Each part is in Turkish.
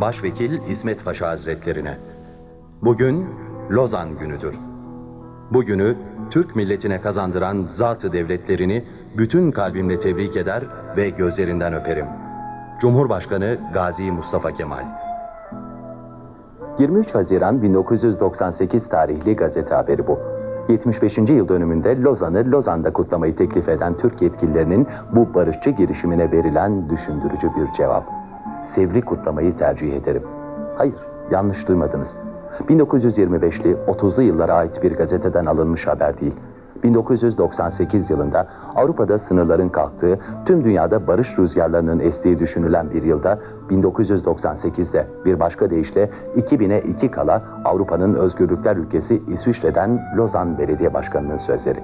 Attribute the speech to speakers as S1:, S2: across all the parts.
S1: Başvekil İsmet Paşa Hazretlerine. Bugün Lozan günüdür. Bugünü Türk milletine kazandıran zatı devletlerini bütün kalbimle tebrik eder ve gözlerinden öperim. Cumhurbaşkanı Gazi Mustafa Kemal 23 Haziran 1998 tarihli gazete haberi bu. 75. yıl dönümünde Lozan'ı Lozan'da kutlamayı teklif eden Türk yetkililerinin bu barışçı girişimine verilen düşündürücü bir cevap. Sevri kutlamayı tercih ederim. Hayır, yanlış duymadınız. 1925'li 30'lu yıllara ait bir gazeteden alınmış haber değil. 1998 yılında Avrupa'da sınırların kalktığı, tüm dünyada barış rüzgarlarının estiği düşünülen bir yılda 1998'de bir başka deyişle 2000'e 2 kala Avrupa'nın özgürlükler ülkesi İsviçre'den Lozan Belediye Başkanı'nın sözleri.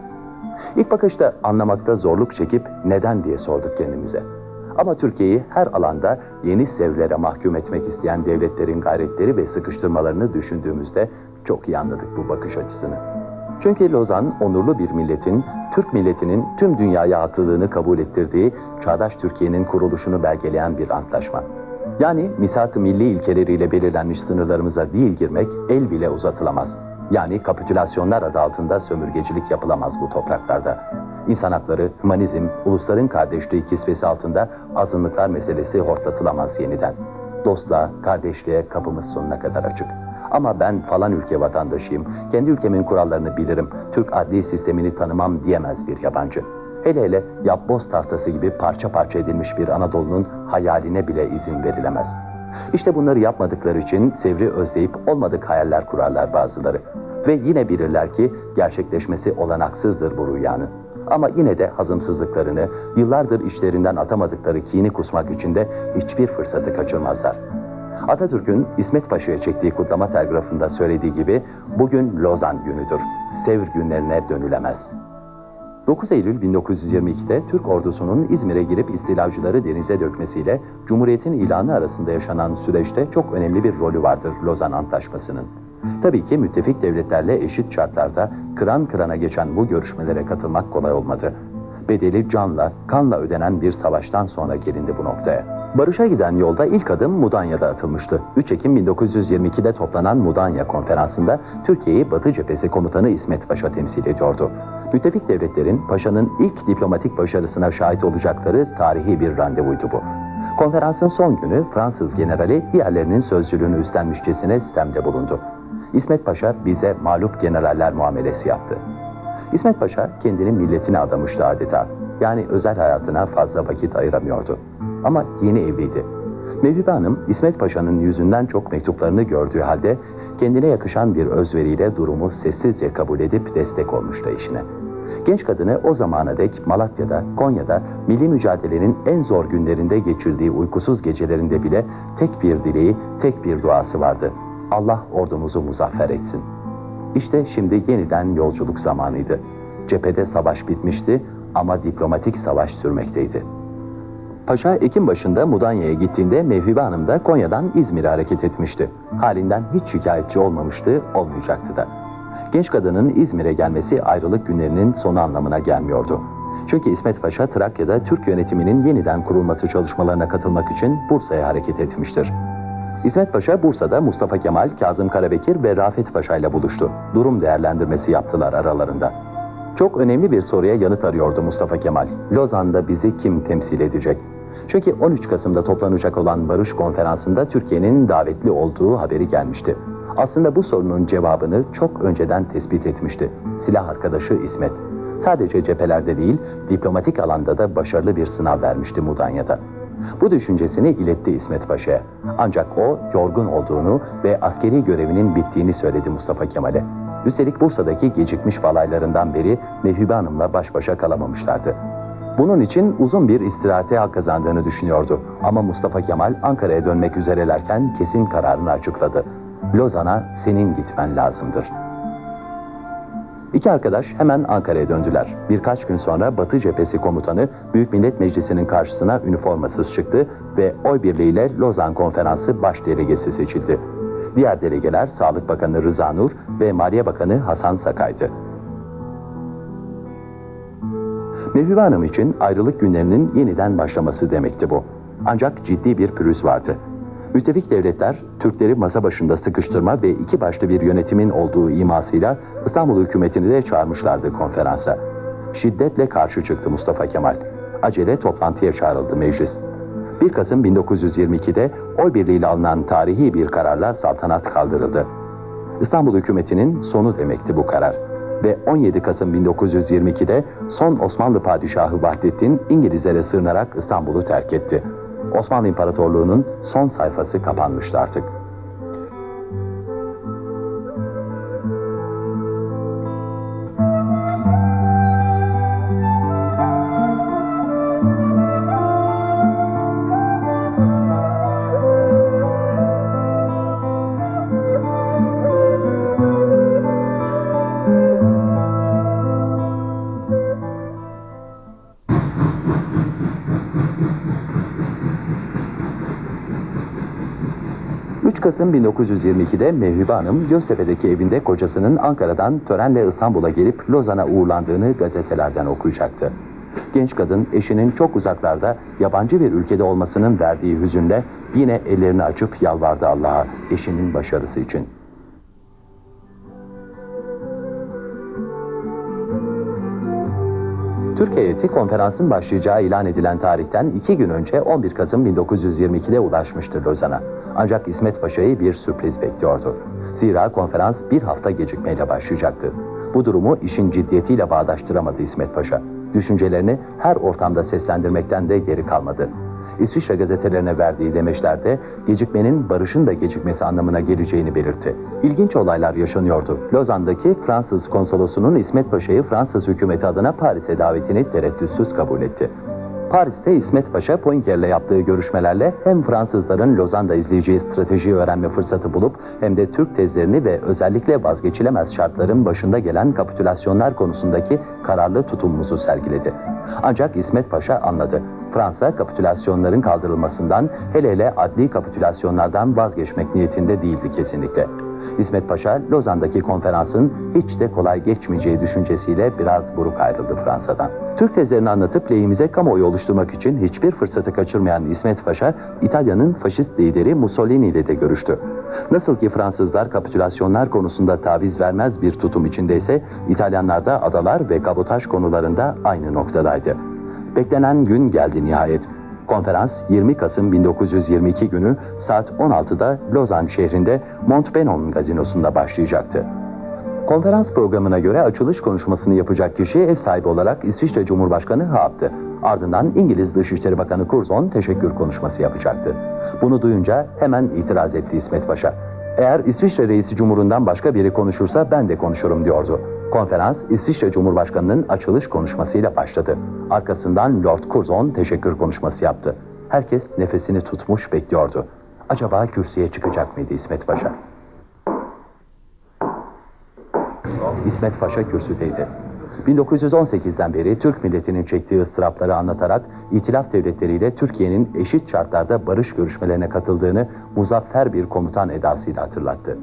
S1: İlk bakışta anlamakta zorluk çekip neden diye sorduk kendimize. Ama Türkiye'yi her alanda yeni sevlere mahkum etmek isteyen devletlerin gayretleri ve sıkıştırmalarını düşündüğümüzde çok iyi anladık bu bakış açısını. Çünkü Lozan onurlu bir milletin, Türk milletinin tüm dünyaya haklılığını kabul ettirdiği çağdaş Türkiye'nin kuruluşunu belgeleyen bir antlaşma. Yani misak-ı milli ilkeleriyle belirlenmiş sınırlarımıza değil girmek el bile uzatılamaz. Yani kapitülasyonlar adı altında sömürgecilik yapılamaz bu topraklarda. İnsan hakları, hümanizm, ulusların kardeşliği kisvesi altında azınlıklar meselesi hortlatılamaz yeniden. Dostluğa, kardeşliğe kapımız sonuna kadar açık. Ama ben falan ülke vatandaşıyım, kendi ülkemin kurallarını bilirim, Türk adli sistemini tanımam diyemez bir yabancı. Hele hele yapboz tahtası gibi parça parça edilmiş bir Anadolu'nun hayaline bile izin verilemez. İşte bunları yapmadıkları için sevri özleyip olmadık hayaller kurarlar bazıları. Ve yine bilirler ki gerçekleşmesi olanaksızdır bu rüyanın. Ama yine de hazımsızlıklarını, yıllardır işlerinden atamadıkları kini kusmak için de hiçbir fırsatı kaçırmazlar. Atatürk'ün İsmet Paşa'ya çektiği kutlama telgrafında söylediği gibi bugün Lozan günüdür. Sevr günlerine dönülemez. 9 Eylül 1922'de Türk ordusunun İzmir'e girip istilacıları denize dökmesiyle Cumhuriyet'in ilanı arasında yaşanan süreçte çok önemli bir rolü vardır Lozan Antlaşması'nın. Tabii ki müttefik devletlerle eşit şartlarda kıran kırana geçen bu görüşmelere katılmak kolay olmadı. Bedeli canla, kanla ödenen bir savaştan sonra gelindi bu noktaya. Barış'a giden yolda ilk adım Mudanya'da atılmıştı. 3 Ekim 1922'de toplanan Mudanya konferansında Türkiye'yi Batı Cephesi Komutanı İsmet Paşa temsil ediyordu. Müttefik devletlerin Paşa'nın ilk diplomatik başarısına şahit olacakları tarihi bir randevuydu bu. Konferansın son günü Fransız generali diğerlerinin sözcülüğünü üstlenmişçesine sistemde bulundu. İsmet Paşa bize mağlup generaller muamelesi yaptı. İsmet Paşa kendini milletine adamıştı adeta. Yani özel hayatına fazla vakit ayıramıyordu. Ama yeni evliydi. Mevhibe Hanım, İsmet Paşa'nın yüzünden çok mektuplarını gördüğü halde kendine yakışan bir özveriyle durumu sessizce kabul edip destek olmuştu işine. Genç kadını o zamana dek Malatya'da, Konya'da milli mücadelenin en zor günlerinde geçirdiği uykusuz gecelerinde bile tek bir dileği, tek bir duası vardı. Allah ordumuzu muzaffer etsin. İşte şimdi yeniden yolculuk zamanıydı. Cephede savaş bitmişti ama diplomatik savaş sürmekteydi. Paşa Ekim başında Mudanya'ya gittiğinde Mevhibe Hanım da Konya'dan İzmir'e hareket etmişti. Halinden hiç şikayetçi olmamıştı, olmayacaktı da. Genç kadının İzmir'e gelmesi ayrılık günlerinin sonu anlamına gelmiyordu. Çünkü İsmet Paşa Trakya'da Türk yönetiminin yeniden kurulması çalışmalarına katılmak için Bursa'ya hareket etmiştir. İsmet Paşa Bursa'da Mustafa Kemal, Kazım Karabekir ve Rafet Paşa ile buluştu. Durum değerlendirmesi yaptılar aralarında. Çok önemli bir soruya yanıt arıyordu Mustafa Kemal. Lozan'da bizi kim temsil edecek? Çünkü 13 Kasım'da toplanacak olan Barış Konferansı'nda Türkiye'nin davetli olduğu haberi gelmişti. Aslında bu sorunun cevabını çok önceden tespit etmişti. Silah arkadaşı İsmet. Sadece cephelerde değil, diplomatik alanda da başarılı bir sınav vermişti Mudanya'da. Bu düşüncesini iletti İsmet Paşa'ya. Ancak o yorgun olduğunu ve askeri görevinin bittiğini söyledi Mustafa Kemal'e. Üstelik Bursa'daki gecikmiş balaylarından beri Mevhibe Hanım'la baş başa kalamamışlardı. Bunun için uzun bir istirahate hak kazandığını düşünüyordu. Ama Mustafa Kemal Ankara'ya dönmek üzerelerken kesin kararını açıkladı. Lozan'a senin gitmen lazımdır. İki arkadaş hemen Ankara'ya döndüler. Birkaç gün sonra Batı Cephesi Komutanı Büyük Millet Meclisi'nin karşısına üniformasız çıktı ve oy birliğiyle Lozan Konferansı baş delegesi seçildi. Diğer delegeler Sağlık Bakanı Rıza Nur ve Maliye Bakanı Hasan Sakay'dı. Mevhibe Hanım için ayrılık günlerinin yeniden başlaması demekti bu. Ancak ciddi bir pürüz vardı. Müttefik devletler Türkleri masa başında sıkıştırma ve iki başlı bir yönetimin olduğu imasıyla İstanbul hükümetini de çağırmışlardı konferansa. Şiddetle karşı çıktı Mustafa Kemal. Acele toplantıya çağrıldı meclis. 1 Kasım 1922'de oy birliğiyle alınan tarihi bir kararla saltanat kaldırıldı. İstanbul hükümetinin sonu demekti bu karar. Ve 17 Kasım 1922'de son Osmanlı Padişahı Vahdettin İngilizlere sığınarak İstanbul'u terk etti. Osmanlı İmparatorluğu'nun son sayfası kapanmıştı artık. Kasım 1922'de Mevhibe Hanım Göztepe'deki evinde kocasının Ankara'dan törenle İstanbul'a gelip Lozan'a uğurlandığını gazetelerden okuyacaktı. Genç kadın eşinin çok uzaklarda yabancı bir ülkede olmasının verdiği hüzünle yine ellerini açıp yalvardı Allah'a eşinin başarısı için. Türk heyeti konferansın başlayacağı ilan edilen tarihten iki gün önce 11 Kasım 1922'de ulaşmıştır Lozan'a. Ancak İsmet Paşa'yı bir sürpriz bekliyordu. Zira konferans bir hafta gecikmeyle başlayacaktı. Bu durumu işin ciddiyetiyle bağdaştıramadı İsmet Paşa. Düşüncelerini her ortamda seslendirmekten de geri kalmadı. İsviçre gazetelerine verdiği demeçlerde gecikmenin barışın da gecikmesi anlamına geleceğini belirtti. İlginç olaylar yaşanıyordu. Lozan'daki Fransız konsolosunun İsmet Paşa'yı Fransız hükümeti adına Paris'e davetini tereddütsüz kabul etti. Paris'te İsmet Paşa Poincar'le yaptığı görüşmelerle hem Fransızların Lozan'da izleyeceği stratejiyi öğrenme fırsatı bulup hem de Türk tezlerini ve özellikle vazgeçilemez şartların başında gelen kapitülasyonlar konusundaki kararlı tutumumuzu sergiledi. Ancak İsmet Paşa anladı. Fransa kapitülasyonların kaldırılmasından hele hele adli kapitülasyonlardan vazgeçmek niyetinde değildi kesinlikle. İsmet Paşa Lozan'daki konferansın hiç de kolay geçmeyeceği düşüncesiyle biraz buruk ayrıldı Fransa'dan. Türk tezlerini anlatıp lehimize kamuoyu oluşturmak için hiçbir fırsatı kaçırmayan İsmet Paşa, İtalya'nın faşist lideri Mussolini ile de görüştü. Nasıl ki Fransızlar kapitülasyonlar konusunda taviz vermez bir tutum içindeyse, İtalyanlar da adalar ve kabotaj konularında aynı noktadaydı. Beklenen gün geldi nihayet. Konferans 20 Kasım 1922 günü saat 16'da Lozan şehrinde Montbenon gazinosunda başlayacaktı. Konferans programına göre açılış konuşmasını yapacak kişi ev sahibi olarak İsviçre Cumhurbaşkanı Haap'tı. Ardından İngiliz Dışişleri Bakanı Curzon teşekkür konuşması yapacaktı. Bunu duyunca hemen itiraz etti İsmet Paşa. Eğer İsviçre Reisi Cumhurundan başka biri konuşursa ben de konuşurum diyordu. Konferans İsviçre Cumhurbaşkanı'nın açılış konuşmasıyla başladı. Arkasından Lord Curzon teşekkür konuşması yaptı. Herkes nefesini tutmuş bekliyordu. Acaba kürsüye çıkacak mıydı İsmet Paşa? İsmet Paşa kürsüdeydi. 1918'den beri Türk milletinin çektiği ıstırapları anlatarak İtilaf devletleriyle Türkiye'nin eşit şartlarda barış görüşmelerine katıldığını muzaffer bir komutan edasıyla hatırlattı.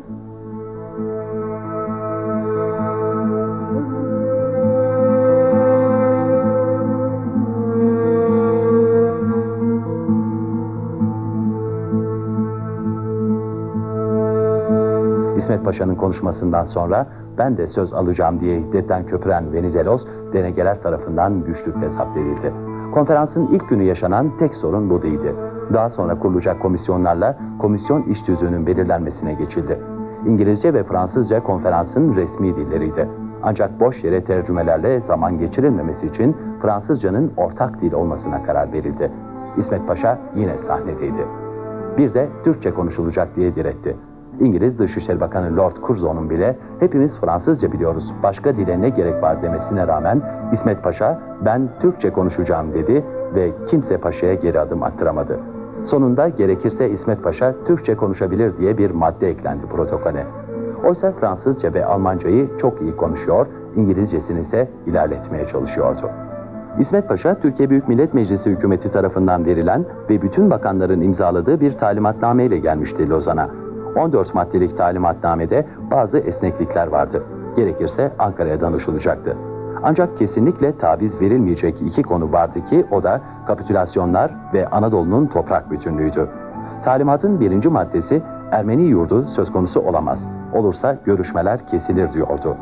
S1: Paşa'nın konuşmasından sonra ben de söz alacağım diye hiddetten köpüren Venizelos denegeler tarafından güçlükle zapt edildi. Konferansın ilk günü yaşanan tek sorun bu değildi. Daha sonra kurulacak komisyonlarla komisyon iş tüzüğünün belirlenmesine geçildi. İngilizce ve Fransızca konferansın resmi dilleriydi. Ancak boş yere tercümelerle zaman geçirilmemesi için Fransızcanın ortak dil olmasına karar verildi. İsmet Paşa yine sahnedeydi. Bir de Türkçe konuşulacak diye diretti. İngiliz Dışişleri Bakanı Lord Curzon'un bile hepimiz Fransızca biliyoruz, başka dile ne gerek var demesine rağmen İsmet Paşa ben Türkçe konuşacağım dedi ve kimse Paşa'ya geri adım attıramadı. Sonunda gerekirse İsmet Paşa Türkçe konuşabilir diye bir madde eklendi protokole. Oysa Fransızca ve Almancayı çok iyi konuşuyor, İngilizcesini ise ilerletmeye çalışıyordu. İsmet Paşa, Türkiye Büyük Millet Meclisi hükümeti tarafından verilen ve bütün bakanların imzaladığı bir talimatname ile gelmişti Lozan'a. 14 maddelik talimatnamede bazı esneklikler vardı. Gerekirse Ankara'ya danışılacaktı. Ancak kesinlikle taviz verilmeyecek iki konu vardı ki o da kapitülasyonlar ve Anadolu'nun toprak bütünlüğüydü. Talimatın birinci maddesi Ermeni yurdu söz konusu olamaz. Olursa görüşmeler kesilir diyordu.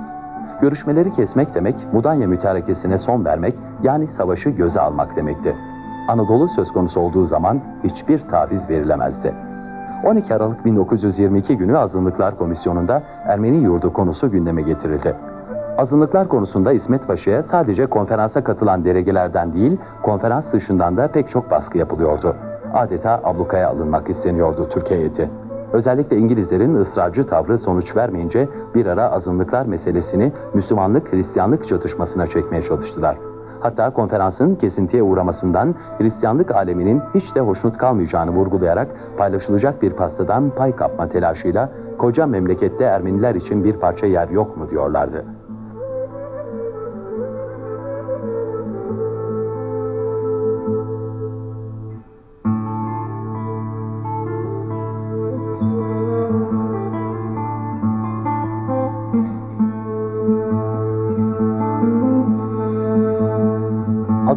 S1: Görüşmeleri kesmek demek Mudanya mütarekesine son vermek yani savaşı göze almak demekti. Anadolu söz konusu olduğu zaman hiçbir taviz verilemezdi. 12 Aralık 1922 günü Azınlıklar Komisyonu'nda Ermeni yurdu konusu gündeme getirildi. Azınlıklar konusunda İsmet Paşa'ya sadece konferansa katılan delegelerden değil, konferans dışından da pek çok baskı yapılıyordu. Adeta ablukaya alınmak isteniyordu Türkiye heyeti. Özellikle İngilizlerin ısrarcı tavrı sonuç vermeyince bir ara azınlıklar meselesini Müslümanlık-Hristiyanlık çatışmasına çekmeye çalıştılar. Hatta konferansın kesintiye uğramasından Hristiyanlık aleminin hiç de hoşnut kalmayacağını vurgulayarak paylaşılacak bir pastadan pay kapma telaşıyla koca memlekette Ermeniler için bir parça yer yok mu diyorlardı.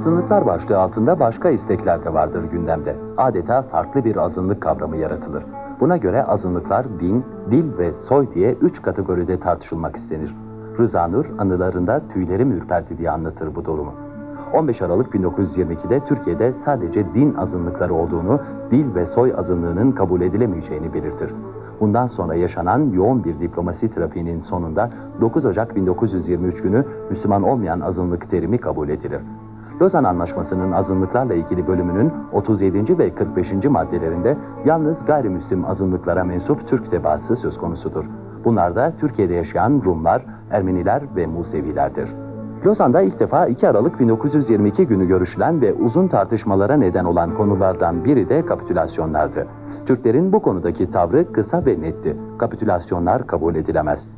S1: Azınlıklar başlığı altında başka istekler de vardır gündemde. Adeta farklı bir azınlık kavramı yaratılır. Buna göre azınlıklar din, dil ve soy diye üç kategoride tartışılmak istenir. Rıza Nur anılarında tüylerim ürperdi diye anlatır bu durumu. 15 Aralık 1922'de Türkiye'de sadece din azınlıkları olduğunu, dil ve soy azınlığının kabul edilemeyeceğini belirtir. Bundan sonra yaşanan yoğun bir diplomasi trafiğinin sonunda 9 Ocak 1923 günü Müslüman olmayan azınlık terimi kabul edilir. Lozan Anlaşması'nın azınlıklarla ilgili bölümünün 37. ve 45. maddelerinde yalnız gayrimüslim azınlıklara mensup Türk tebaası söz konusudur. Bunlar da Türkiye'de yaşayan Rumlar, Ermeniler ve Musevilerdir. Lozan'da ilk defa 2 Aralık 1922 günü görüşülen ve uzun tartışmalara neden olan konulardan biri de kapitülasyonlardı. Türklerin bu konudaki tavrı kısa ve netti. Kapitülasyonlar kabul edilemez.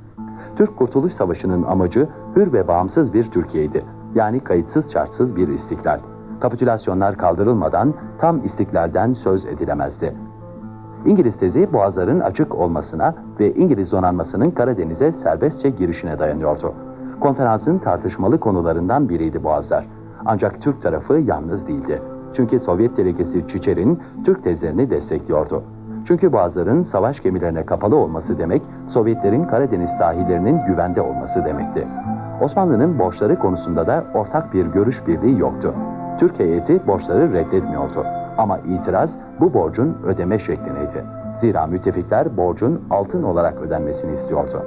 S1: Türk Kurtuluş Savaşı'nın amacı hür ve bağımsız bir Türkiye'ydi. Yani kayıtsız şartsız bir istiklal. Kapitülasyonlar kaldırılmadan tam istiklalden söz edilemezdi. İngiliz tezi boğazların açık olmasına ve İngiliz donanmasının Karadeniz'e serbestçe girişine dayanıyordu. Konferansın tartışmalı konularından biriydi boğazlar. Ancak Türk tarafı yalnız değildi. Çünkü Sovyet delegesi Çiçer'in Türk tezlerini destekliyordu. Çünkü boğazların savaş gemilerine kapalı olması demek, Sovyetlerin Karadeniz sahillerinin güvende olması demekti. Osmanlı'nın borçları konusunda da ortak bir görüş birliği yoktu. Türk heyeti borçları reddetmiyordu. Ama itiraz bu borcun ödeme şeklineydi. Zira müttefikler borcun altın olarak ödenmesini istiyordu.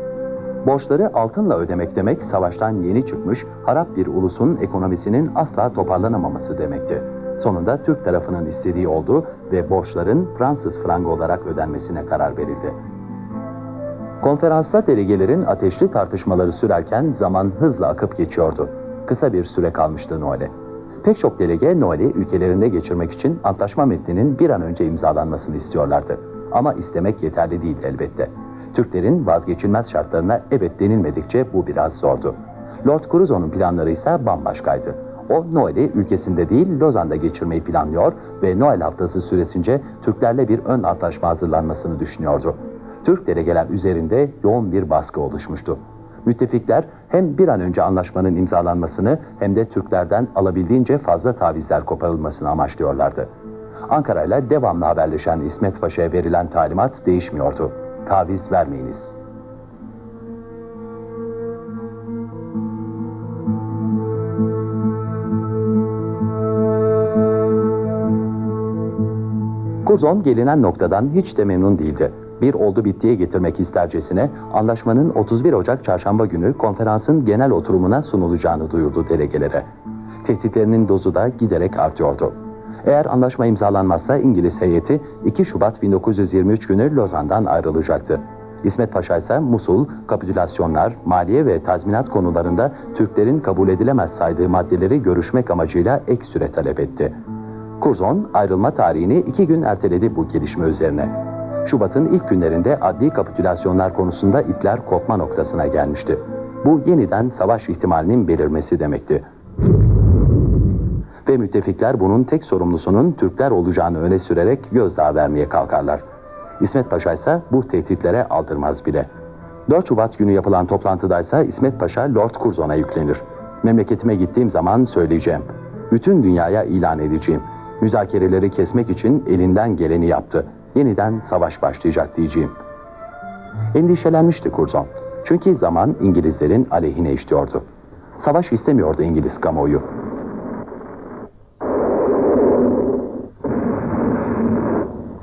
S1: Borçları altınla ödemek demek savaştan yeni çıkmış harap bir ulusun ekonomisinin asla toparlanamaması demekti. Sonunda Türk tarafının istediği oldu ve borçların Fransız frangı olarak ödenmesine karar verildi. Konferansta delegelerin ateşli tartışmaları sürerken zaman hızla akıp geçiyordu. Kısa bir süre kalmıştı Noel'e. Pek çok delege Noel'i ülkelerinde geçirmek için antlaşma metninin bir an önce imzalanmasını istiyorlardı. Ama istemek yeterli değil elbette. Türklerin vazgeçilmez şartlarına evet denilmedikçe bu biraz zordu. Lord Curzon'un planları ise bambaşkaydı. O Noel'i ülkesinde değil Lozan'da geçirmeyi planlıyor ve Noel haftası süresince Türklerle bir ön antlaşma hazırlanmasını düşünüyordu. Türk delegeler üzerinde yoğun bir baskı oluşmuştu. Müttefikler hem bir an önce anlaşmanın imzalanmasını hem de Türklerden alabildiğince fazla tavizler koparılmasını amaçlıyorlardı. Ankara ile devamlı haberleşen İsmet Paşa'ya verilen talimat değişmiyordu. Taviz vermeyiniz. Curzon gelinen noktadan hiç de memnun değildi. Bir oldu bittiye getirmek istercesine anlaşmanın 31 Ocak çarşamba günü konferansın genel oturumuna sunulacağını duyurdu delegelere. Tehditlerinin dozu da giderek artıyordu. Eğer anlaşma imzalanmazsa İngiliz heyeti 2 Şubat 1923 günü Lozan'dan ayrılacaktı. İsmet Paşa ise Musul, kapitülasyonlar, maliye ve tazminat konularında Türklerin kabul edilemez saydığı maddeleri görüşmek amacıyla ek süre talep etti. Curzon ayrılma tarihini iki gün erteledi bu gelişme üzerine. Şubat'ın ilk günlerinde adli kapitülasyonlar konusunda ipler kopma noktasına gelmişti. Bu yeniden savaş ihtimalinin belirmesi demekti. Ve müttefikler bunun tek sorumlusunun Türkler olacağını öne sürerek gözdağı vermeye kalkarlar. İsmet Paşa ise bu tehditlere aldırmaz bile. 4 Şubat günü yapılan toplantıdaysa İsmet Paşa Lord Curzon'a yüklenir. Memleketime gittiğim zaman söyleyeceğim. Bütün dünyaya ilan edeceğim. Müzakereleri kesmek için elinden geleni yaptı. Yeniden savaş başlayacak diyeceğim. Endişelenmişti Curzon. Çünkü zaman İngilizlerin aleyhine işliyordu. Savaş istemiyordu İngiliz kamuoyu.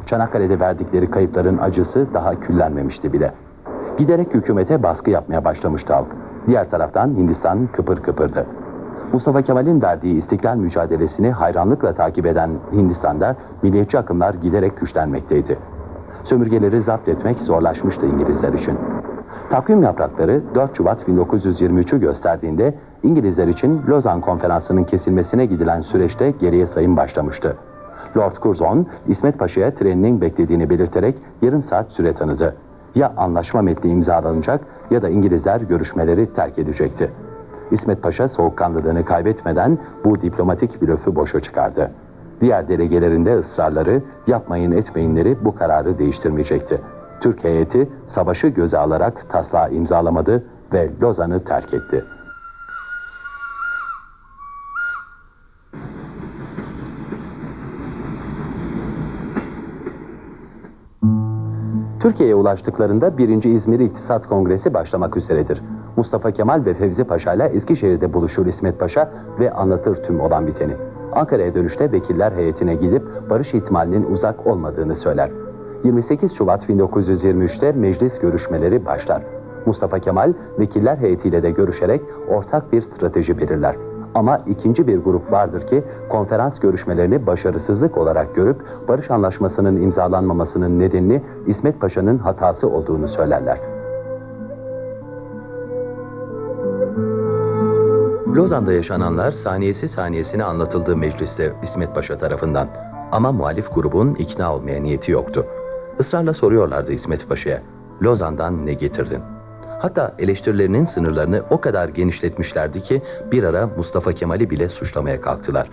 S1: Çanakkale'de verdikleri kayıpların acısı daha küllenmemişti bile. Giderek hükümete baskı yapmaya başlamıştı halk. Diğer taraftan Hindistan kıpır kıpırdı. Mustafa Kemal'in verdiği istiklal mücadelesini hayranlıkla takip eden Hindistan'da milliyetçi akımlar giderek güçlenmekteydi. Sömürgeleri zapt etmek zorlaşmıştı İngilizler için. Takvim yaprakları 4 Şubat 1923'ü gösterdiğinde İngilizler için Lozan Konferansı'nın kesilmesine gidilen süreçte geriye sayım başlamıştı. Lord Curzon, İsmet Paşa'ya treninin beklediğini belirterek yarım saat süre tanıdı. Ya anlaşma metni imzalanacak ya da İngilizler görüşmeleri terk edecekti. İsmet Paşa soğukkanlılığını kaybetmeden bu diplomatik blöfü boşa çıkardı. Diğer delegelerinde ısrarları, yapmayın etmeyinleri bu kararı değiştirmeyecekti. Türk heyeti savaşı göze alarak taslağı imzalamadı ve Lozan'ı terk etti. Türkiye'ye ulaştıklarında 1. İzmir İktisat Kongresi başlamak üzeredir. Mustafa Kemal ve Fevzi Paşa ile Eskişehir'de buluşur İsmet Paşa ve anlatır tüm olan biteni. Ankara'ya dönüşte vekiller heyetine gidip barış ihtimalinin uzak olmadığını söyler. 28 Şubat 1923'te meclis görüşmeleri başlar. Mustafa Kemal vekiller heyetiyle de görüşerek ortak bir strateji belirler. Ama ikinci bir grup vardır ki konferans görüşmelerini başarısızlık olarak görüp barış anlaşmasının imzalanmamasının nedenini İsmet Paşa'nın hatası olduğunu söylerler. Lozan'da yaşananlar saniyesi saniyesine anlatıldığı mecliste İsmet Paşa tarafından. Ama muhalif grubun ikna olmaya niyeti yoktu. Israrla soruyorlardı İsmet Paşa'ya. Lozan'dan ne getirdin? Hatta eleştirilerinin sınırlarını o kadar genişletmişlerdi ki bir ara Mustafa Kemal'i bile suçlamaya kalktılar.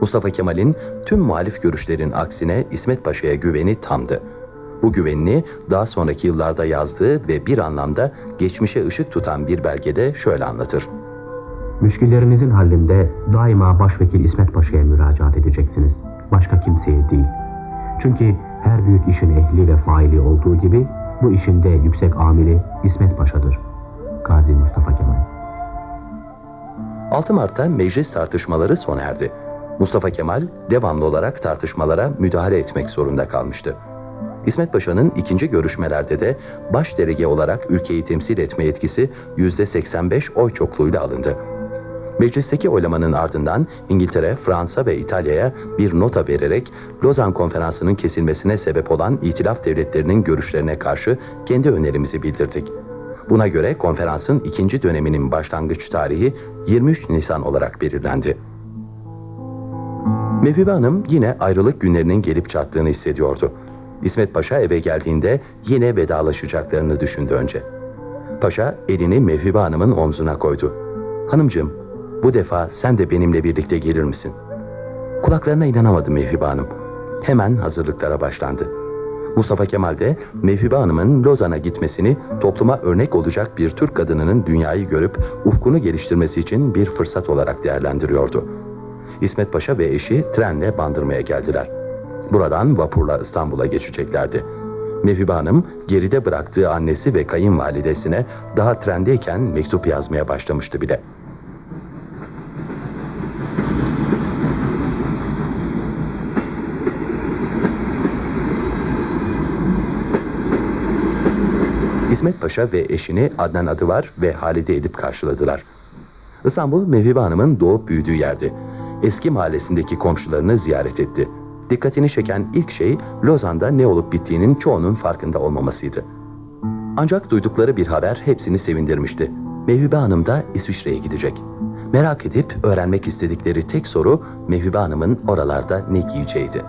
S1: Mustafa Kemal'in tüm muhalif görüşlerin aksine İsmet Paşa'ya güveni tamdı. Bu güvenini daha sonraki yıllarda yazdığı ve bir anlamda geçmişe ışık tutan bir belgede şöyle anlatır.
S2: Müşkillerinizin hallində daima Başvekil İsmet Paşa'ya müracaat edeceksiniz. Başka kimseye değil. Çünkü her büyük işin ehli ve faili olduğu gibi bu işin de yüksek amili İsmet Paşa'dır. Gazi Mustafa Kemal
S1: 6 Mart'ta meclis tartışmaları sona erdi. Mustafa Kemal devamlı olarak tartışmalara müdahale etmek zorunda kalmıştı. İsmet Paşa'nın ikinci görüşmelerde de baş derege olarak ülkeyi temsil etme yetkisi %85 oy çokluğuyla alındı. Meclisteki oylamanın ardından İngiltere, Fransa ve İtalya'ya bir nota vererek Lozan Konferansı'nın kesilmesine sebep olan itilaf devletlerinin görüşlerine karşı kendi önerimizi bildirdik. Buna göre konferansın ikinci döneminin başlangıç tarihi 23 Nisan olarak belirlendi. Mevhibe Hanım yine ayrılık günlerinin gelip çattığını hissediyordu. İsmet Paşa eve geldiğinde yine vedalaşacaklarını düşündü önce. Paşa elini Mevhibe Hanım'ın omzuna koydu. Hanımcığım, bu defa sen de benimle birlikte gelir misin? Kulaklarına inanamadı Mevhibe Hanım. Hemen hazırlıklara başlandı. Mustafa Kemal de Mevhibe Hanım'ın Lozan'a gitmesini topluma örnek olacak bir Türk kadınının dünyayı görüp ufkunu geliştirmesi için bir fırsat olarak değerlendiriyordu. İsmet Paşa ve eşi trenle Bandırma'ya geldiler. Buradan vapurla İstanbul'a geçeceklerdi. Mevhibe Hanım geride bıraktığı annesi ve kayınvalidesine daha trendeyken mektup yazmaya başlamıştı bile. İsmet Paşa ve eşini Adnan Adıvar ve Halide Edip karşıladılar. İstanbul Mevhibe Hanım'ın doğup büyüdüğü yerdi. Eski mahallesindeki komşularını ziyaret etti. Dikkatini çeken ilk şey Lozan'da ne olup bittiğinin çoğunun farkında olmamasıydı. Ancak duydukları bir haber hepsini sevindirmişti. Mevhibe Hanım da İsviçre'ye gidecek. Merak edip öğrenmek istedikleri tek soru Mevhibe Hanım'ın oralarda ne giyeceğiydi.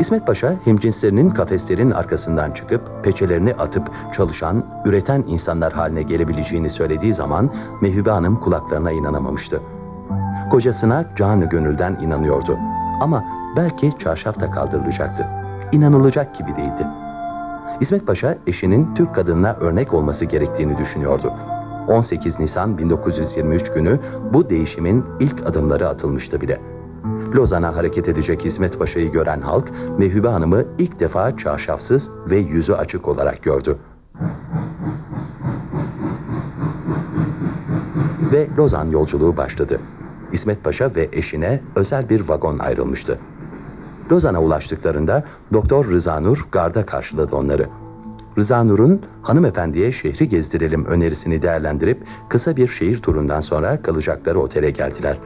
S1: İsmet Paşa hemcinslerinin kafeslerin arkasından çıkıp peçelerini atıp çalışan, üreten insanlar haline gelebileceğini söylediği zaman Mevhibe Hanım kulaklarına inanamamıştı. Kocasına canı gönülden inanıyordu. Ama belki çarşaf da kaldırılacaktı. İnanılacak gibi değildi. İsmet Paşa eşinin Türk kadınına örnek olması gerektiğini düşünüyordu. 18 Nisan 1923 günü bu değişimin ilk adımları atılmıştı bile. Lozan'a hareket edecek İsmet Paşa'yı gören halk, Mevhibe Hanım'ı ilk defa çarşafsız ve yüzü açık olarak gördü. Ve Lozan yolculuğu başladı. İsmet Paşa ve eşine özel bir vagon ayrılmıştı. Lozan'a ulaştıklarında Doktor Rıza Nur garda karşıladı onları. Rıza Nur'un hanımefendiye şehri gezdirelim önerisini değerlendirip kısa bir şehir turundan sonra kalacakları otele geldiler.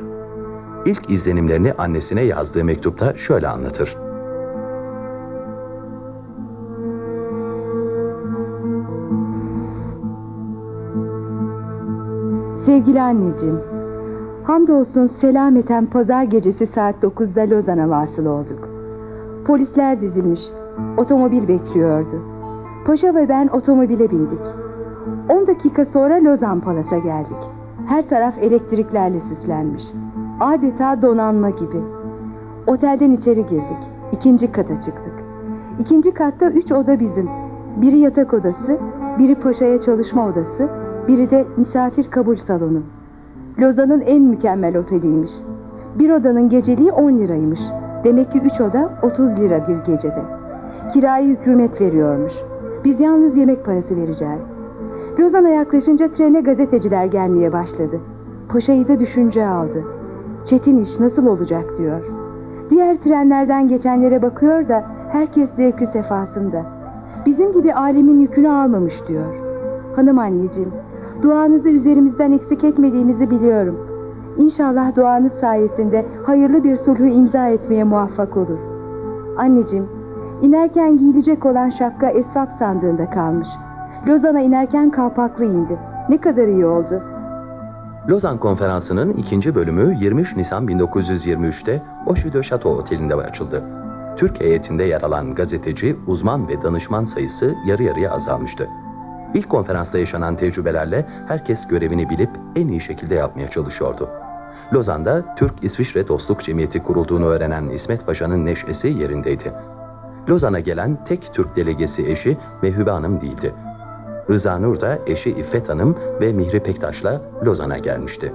S1: İlk izlenimlerini annesine yazdığı mektupta şöyle anlatır.
S3: Sevgili anneciğim, hamdolsun selameten pazar gecesi saat 9'da Lozan'a vasıl olduk. Polisler dizilmiş, otomobil bekliyordu. Paşa ve ben otomobile bindik. 10 dakika sonra Lozan Palas'a geldik. Her taraf elektriklerle süslenmiş. Adeta donanma gibi. Otelden içeri girdik. İkinci kata çıktık. İkinci katta üç oda bizim. Biri yatak odası, biri paşaya çalışma odası, biri de misafir kabul salonu. Lozan'ın en mükemmel oteliymiş. Bir odanın geceliği 10 liraymış. Demek ki 3 oda 30 lira bir gecede. Kirayı hükümet veriyormuş. Biz yalnız yemek parası vereceğiz. Lozan'a yaklaşınca trene gazeteciler gelmeye başladı. Paşa'yı da düşünce aldı. Çetin iş nasıl olacak diyor. Diğer trenlerden geçenlere bakıyor da herkes zevkü sefasında. Bizim gibi alemin yükünü almamış diyor. Hanım anneciğim, duanızı üzerimizden eksik etmediğinizi biliyorum. İnşallah duanız sayesinde hayırlı bir sulhu imza etmeye muvaffak olur. Anneciğim, inerken giyilecek olan şapka esvap sandığında kalmış. Lozan'a inerken kalpaklı indi. Ne kadar iyi oldu.
S1: Lozan Konferansı'nın ikinci bölümü 23 Nisan 1923'te Oşu de Chateau Oteli'nde açıldı. Türk heyetinde yer alan gazeteci, uzman ve danışman sayısı yarı yarıya azalmıştı. İlk konferansta yaşanan tecrübelerle herkes görevini bilip en iyi şekilde yapmaya çalışıyordu. Lozan'da Türk-İsviçre Dostluk Cemiyeti kurulduğunu öğrenen İsmet Paşa'nın neşesi yerindeydi. Lozan'a gelen tek Türk delegesi eşi Mehübe Hanım değildi. Rıza Nur da eşi İffet Hanım ve Mihri Pektaş'la Lozan'a gelmişti.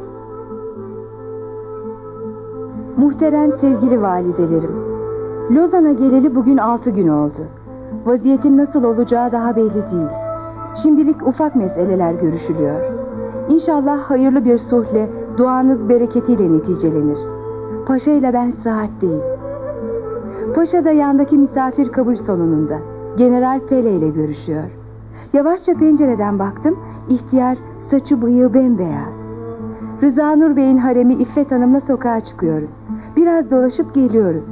S3: Muhterem sevgili validelerim, Lozan'a geleli bugün altı gün oldu. Vaziyetin nasıl olacağı daha belli değil. Şimdilik ufak meseleler görüşülüyor. İnşallah hayırlı bir sulhle, duanız bereketiyle neticelenir. Paşa ile ben saatteyiz. Paşa da yandaki misafir kabul salonunda. General Pele ile görüşüyor. Yavaşça pencereden baktım, ihtiyar saçı bıyığı bembeyaz. Rıza Nur Bey'in haremi İffet Hanım'la sokağa çıkıyoruz. Biraz dolaşıp geliyoruz.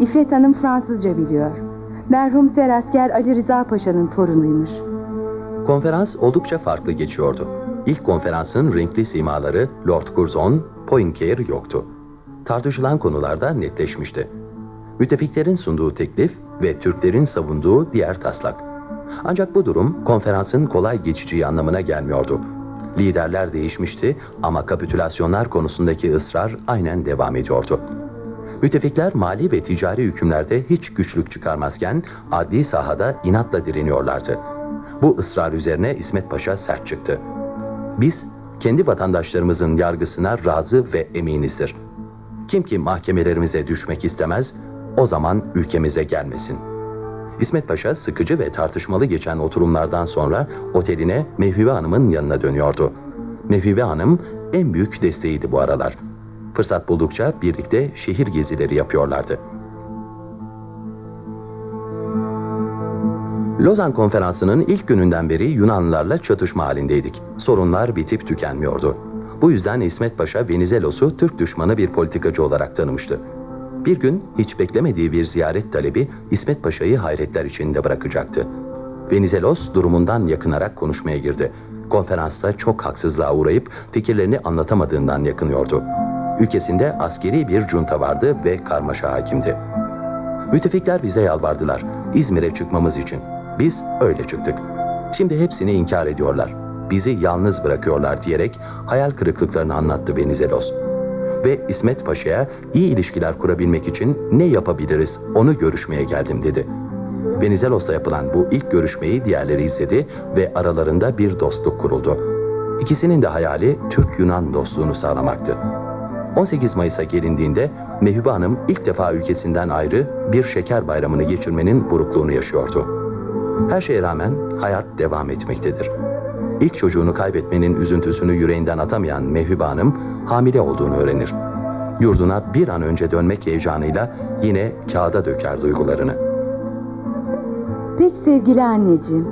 S3: İffet Hanım Fransızca biliyor. Merhum Serasker Ali Rıza Paşa'nın torunuymuş.
S1: Konferans oldukça farklı geçiyordu. İlk konferansın renkli simaları Lord Curzon, Poincare yoktu. Tartışılan konularda netleşmişti. Müttefiklerin sunduğu teklif ve Türklerin savunduğu diğer taslak. Ancak bu durum konferansın kolay geçeceği anlamına gelmiyordu. Liderler değişmişti ama kapitülasyonlar konusundaki ısrar aynen devam ediyordu. Müttefikler mali ve ticari hükümlerde hiç güçlük çıkarmazken adli sahada inatla direniyorlardı. Bu ısrar üzerine İsmet Paşa sert çıktı. Biz kendi vatandaşlarımızın yargısına razı ve eminizdir. Kim ki mahkemelerimize düşmek istemez, o zaman ülkemize gelmesin. İsmet Paşa sıkıcı ve tartışmalı geçen oturumlardan sonra oteline Mehvibe Hanım'ın yanına dönüyordu. Mehvibe Hanım en büyük desteğiydi bu aralar. Fırsat buldukça birlikte şehir gezileri yapıyorlardı. Lozan Konferansı'nın ilk gününden beri Yunanlılarla çatışma halindeydik. Sorunlar bitip tükenmiyordu. Bu yüzden İsmet Paşa Venizelos'u Türk düşmanı bir politikacı olarak tanımıştı. Bir gün hiç beklemediği bir ziyaret talebi İsmet Paşa'yı hayretler içinde bırakacaktı. Venizelos durumundan yakınarak konuşmaya girdi. Konferansta çok haksızlığa uğrayıp fikirlerini anlatamadığından yakınıyordu. Ülkesinde askeri bir junta vardı ve karmaşa hakimdi. Müttefikler bize yalvardılar. İzmir'e çıkmamız için. Biz öyle çıktık. Şimdi hepsini inkar ediyorlar. Bizi yalnız bırakıyorlar diyerek hayal kırıklıklarını anlattı Venizelos. Ve İsmet Paşa'ya iyi ilişkiler kurabilmek için ne yapabiliriz onu görüşmeye geldim dedi. Venizelos'la yapılan bu ilk görüşmeyi diğerleri izledi ve aralarında bir dostluk kuruldu. İkisinin de hayali Türk-Yunan dostluğunu sağlamaktı. 18 Mayıs'a gelindiğinde Mehübe Hanım ilk defa ülkesinden ayrı bir şeker bayramını geçirmenin burukluğunu yaşıyordu. Her şeye rağmen hayat devam etmektedir. İlk çocuğunu kaybetmenin üzüntüsünü yüreğinden atamayan Mehübe Hanım hamile olduğunu öğrenir. Yurduna bir an önce dönmek heyecanıyla yine kağıda döker duygularını.
S3: Pek sevgili anneciğim,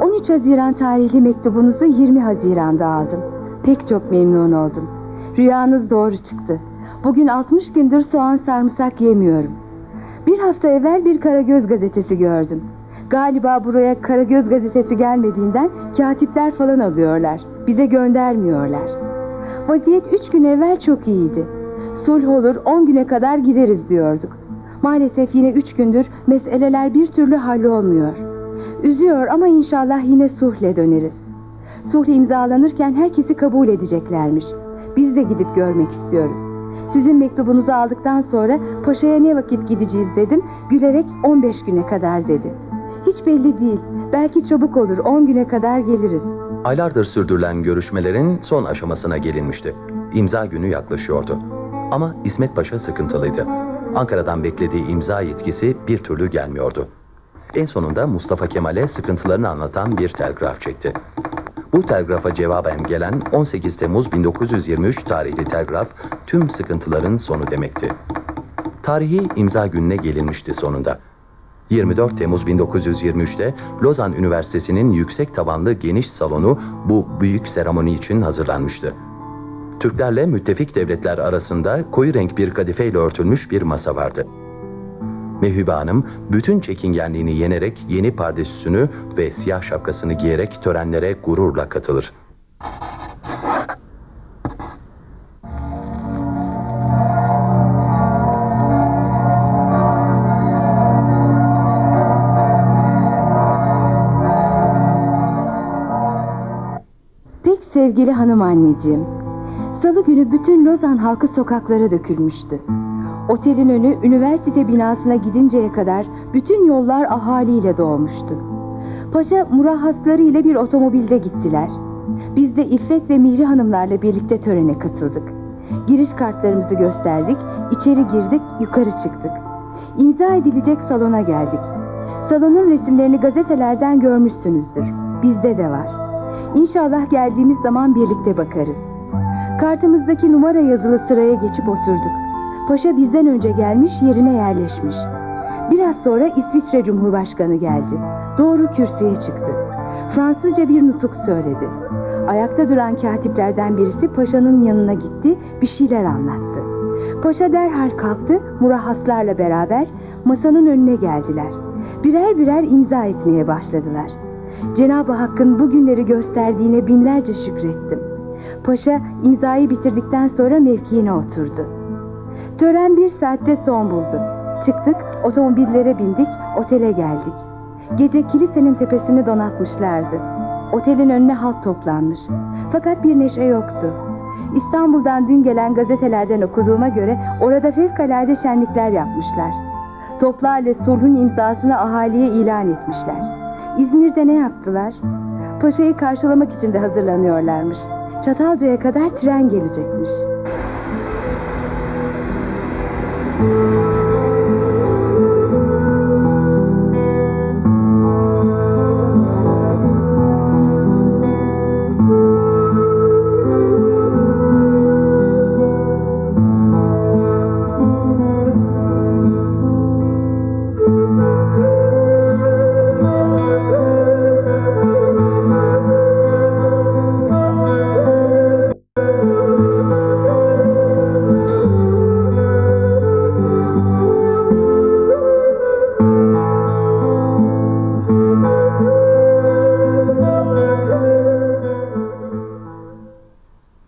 S3: 13 Haziran tarihli mektubunuzu 20 Haziran'da aldım. Pek çok memnun oldum. Rüyanız doğru çıktı. Bugün 60 gündür soğan sarımsak yemiyorum. Bir hafta evvel bir Karagöz gazetesi gördüm. Galiba buraya Karagöz gazetesi gelmediğinden katipler falan alıyorlar. Bize göndermiyorlar. Vaziyet 3 gün evvel çok iyiydi. Sulh olur 10 güne kadar gideriz diyorduk. Maalesef yine 3 gündür meseleler bir türlü hallolmuyor. Üzüyor ama inşallah yine sulhle döneriz. Sulh imzalanırken herkesi kabul edeceklermiş. Biz de gidip görmek istiyoruz. Sizin mektubunuzu aldıktan sonra paşaya ne vakit gideceğiz dedim. Gülerek 15 güne kadar dedi. Hiç belli değil. Belki çabuk olur 10 güne kadar geliriz.
S1: Aylardır sürdürülen görüşmelerin son aşamasına gelinmişti. İmza günü yaklaşıyordu. Ama İsmet Paşa sıkıntılıydı. Ankara'dan beklediği imza yetkisi bir türlü gelmiyordu. En sonunda Mustafa Kemal'e sıkıntılarını anlatan bir telgraf çekti. Bu telgrafa cevaben gelen 18 Temmuz 1923 tarihli telgraf tüm sıkıntıların sonu demekti. Tarihi imza gününe gelinmişti sonunda. 24 Temmuz 1923'te Lozan Üniversitesi'nin yüksek tavanlı geniş salonu bu büyük seremoni için hazırlanmıştı. Türklerle müttefik devletler arasında koyu renk bir kadifeyle örtülmüş bir masa vardı. Mehübe Hanım bütün çekingenliğini yenerek yeni pardesüsünü ve siyah şapkasını giyerek törenlere gururla katılır.
S3: Sevgili hanım anneciğim. Salı günü bütün Lozan halkı sokaklara dökülmüştü. Otelin önü üniversite binasına gidinceye kadar bütün yollar ahaliyle dolmuştu. Paşa murahhasları ile bir otomobilde gittiler. Biz de İffet ve Mihri hanımlarla birlikte törene katıldık. Giriş kartlarımızı gösterdik, içeri girdik, yukarı çıktık. İmza edilecek salona geldik. Salonun resimlerini gazetelerden görmüşsünüzdür. Bizde de var. İnşallah geldiğimiz zaman birlikte bakarız. Kartımızdaki numara yazılı sıraya geçip oturduk. Paşa bizden önce gelmiş yerine yerleşmiş. Biraz sonra İsviçre Cumhurbaşkanı geldi. Doğru kürsüye çıktı. Fransızca bir nutuk söyledi. Ayakta duran katiplerden birisi paşanın yanına gitti, bir şeyler anlattı. Paşa derhal kalktı, murahhaslarla beraber masanın önüne geldiler. Birer birer imza etmeye başladılar. Cenab-ı Hakk'ın bu günleri gösterdiğine binlerce şükrettim. Paşa imzayı bitirdikten sonra mevkiine oturdu. Tören bir saatte son buldu. Çıktık, otomobillere bindik, otele geldik. Gece kilisenin tepesini donatmışlardı. Otelin önüne halk toplanmış. Fakat bir neşe yoktu. İstanbul'dan dün gelen gazetelerden okuduğuma göre orada fevkalade şenlikler yapmışlar. Toplarla sulhun imzasını ahaliye ilan etmişler. İzmir'de ne yaptılar? Paşa'yı karşılamak için de hazırlanıyorlarmış. Çatalca'ya kadar tren gelecekmiş.